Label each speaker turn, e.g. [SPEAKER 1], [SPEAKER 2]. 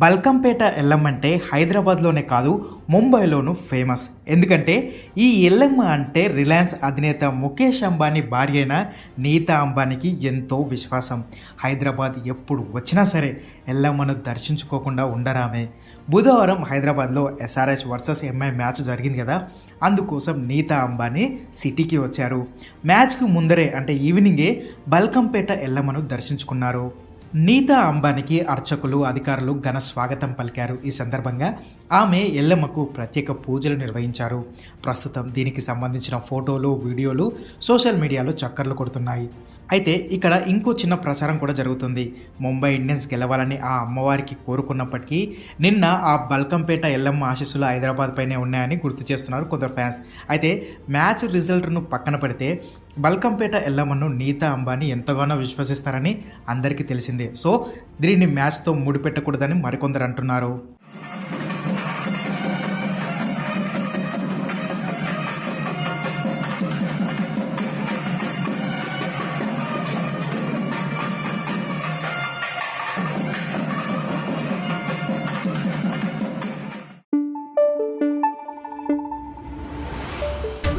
[SPEAKER 1] బల్కంపేట ఎల్లమ్మ అంటే హైదరాబాద్లోనే కాదు ముంబైలోనూ ఫేమస్. ఎందుకంటే ఈ ఎల్లమ్మ అంటే రిలయన్స్ అధినేత ముఖేష్ అంబానీ భార్య అయిన నీతా అంబానీకి ఎంతో విశ్వాసం. హైదరాబాద్ ఎప్పుడు వచ్చినా సరే ఎల్లమ్మను దర్శించుకోకుండా ఉండరామే. బుధవారం హైదరాబాద్లో ఎస్ఆర్హెచ్ వర్సెస్ ఎంఐ మ్యాచ్ జరిగింది కదా అందుకోసం నీతా అంబానీ సిటీకి వచ్చారు. మ్యాచ్కు ముందరే అంటే ఈవినింగే బల్కంపేట ఎల్లమ్మను దర్శించుకున్నారు. నీతా అంబానీకి అర్చకులు అధికారులు ఘన స్వాగతం పలికారు. ఈ సందర్భంగా ఆమె ఎల్లమ్మకు ప్రత్యేక పూజలు నిర్వహించారు. ప్రస్తుతం దీనికి సంబంధించిన ఫోటోలు వీడియోలు సోషల్ మీడియాలో చక్కర్లు కొడుతున్నాయి. అయితే ఇక్కడ ఇంకో చిన్న ప్రచారం కూడా జరుగుతుంది. ముంబై ఇండియన్స్ గెలవాలని ఆ అమ్మవారికి కోరుకున్నప్పటికీ నిన్న ఆ బల్కంపేట ఎల్లమ్మ ఆశీస్సులు హైదరాబాద్ పైనే ఉన్నాయని గుర్తు చేస్తున్నారు కొందరు ఫ్యాన్స్. అయితే మ్యాచ్ రిజల్ట్ను పక్కన పెడితే బల్కంపేట ఎల్లమ్మను నీతా అంబానీ ఎంతగానో విశ్వసిస్తారని అందరికీ తెలిసిందే. సో దీనిని మ్యాచ్తో ముడిపెట్టకూడదని మరికొందరు అంటున్నారు.